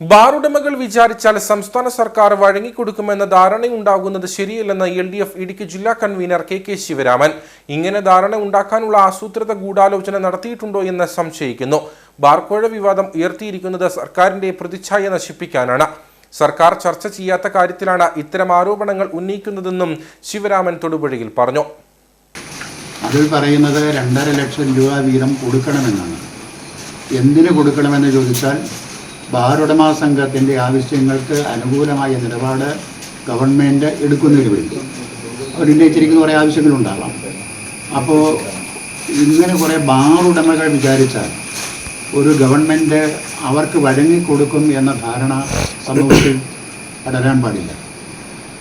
Bar ഉടമകൾ വിചാരിച്ചാൽ സംസ്ഥാന സർക്കാർ വഴങ്ങിക്കൊടുക്കുമെന്ന ധാരണയുണ്ടാകുന്നത് ശരിയല്ലെന്ന് എൽ ഡി എഫ് ഇടുക്കി ജില്ലാ കൺവീനർ കെ കെ ശിവരാമൻ. ഇങ്ങനെ ധാരണ ഉണ്ടാക്കാനുള്ള ആസൂത്രിത ഗൂഢാലോചന നടത്തിയിട്ടുണ്ടോ എന്ന് സംശയിക്കുന്നു. ബാർക്കോഴ വിവാദം ഉയർത്തിയിരിക്കുന്നത് സർക്കാരിന്റെ പ്രതിച്ഛായ നശിപ്പിക്കാനാണ്. സർക്കാർ ചർച്ച ചെയ്യാത്ത കാര്യത്തിലാണ് ഇത്തരം ആരോപണങ്ങൾ ഉന്നയിക്കുന്നതെന്നും ശിവരാമൻ തൊടുപുഴയിൽ പറഞ്ഞു. അതിൽ പറയുന്നത് രണ്ടര ലക്ഷം രൂപ വീതം കൊടുക്കണമെന്നാണ്. എന്തിനു കൊടുക്കണമെന്ന് ചോദിച്ചാൽ ബാറുടമ സംഘത്തിന്റെ ആവശ്യങ്ങൾക്ക് അനുകൂലമായ നിലപാട് ഗവൺമെന്റ് എടുക്കുന്നതിന് വേണ്ടി. അവരുന്നയിച്ചിരിക്കുന്ന കുറേ ആവശ്യങ്ങളുണ്ടാകാം അപ്പോൾ ഇങ്ങനെ കുറേ ബാറുടമകൾ വിചാരിച്ചാൽ ഒരു ഗവൺമെന്റ് അവർക്ക് വഴങ്ങിക്കൊടുക്കും എന്ന ധാരണ സമൂഹത്തിൽ പടരാൻ പാടില്ല.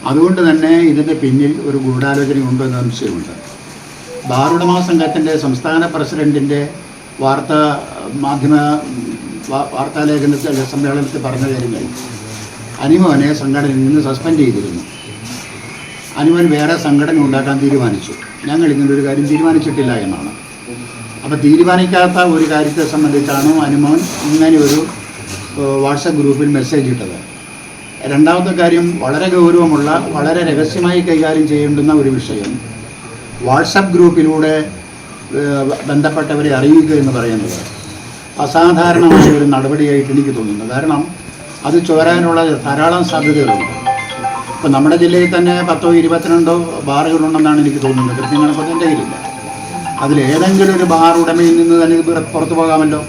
അതുകൊണ്ട് തന്നെ ഇതിന്റെ പിന്നിൽ ഒരു ഗൂഢാലോചനയുണ്ടെന്ന് സംശയമുണ്ട്. ബാറുടമ സംഘത്തിന്റെ സംസ്ഥാന പ്രസിഡന്റിന്റെ വാർത്താ മാധ്യമ വാർത്താലേഖനത്തിൽ സമ്മേളനത്തിൽ പറഞ്ഞ കാര്യങ്ങൾ അനിമോനെ സംഘടനയിൽ നിന്ന് സസ്പെൻഡ് ചെയ്തിരുന്നു. അനിമൻ വേറെ സംഘടന ഉണ്ടാക്കാൻ തീരുമാനിച്ചു. ഞങ്ങൾ ഇങ്ങനൊരു കാര്യം തീരുമാനിച്ചിട്ടില്ല എന്നാണ്. അപ്പോൾ തീരുമാനിക്കാത്ത ഒരു കാര്യത്തെ സംബന്ധിച്ചാണ് അനുമോൻ ഇങ്ങനെ ഒരു വാട്സപ്പ് ഗ്രൂപ്പിൽ മെസ്സേജ് ഇട്ടത്. രണ്ടാമത്തെ കാര്യം വളരെ ഗൗരവമുള്ള വളരെ രഹസ്യമായി കൈകാര്യം ചെയ്യേണ്ടുന്ന ഒരു വിഷയം. വാട്സപ്പ് ഗ്രൂപ്പിലൂടെ ബന്ധപ്പെട്ടവരെ അറിയിക്കുക എന്ന് പറയുന്നത്. അസാധാരണമായ ഒരു നടപടിയായിട്ട് എനിക്ക് തോന്നുന്നു കാരണം അത് ചോരാനുള്ള ധാരാളം സാധ്യതകളുണ്ട്. ഇപ്പം നമ്മുടെ ജില്ലയിൽ തന്നെ പത്തോ ഇരുപത്തിരണ്ടോ ബാറുകളുണ്ടെന്നാണ് എനിക്ക് തോന്നുന്നത്. കൃത്യങ്ങൾ ഇപ്പോൾ എന്റെ കയ്യിലില്ല അതിലേതെങ്കിലും ഒരു ബാർ ഉടമയിൽ നിന്ന് തന്നെ പുറത്തു പോകാമല്ലോ?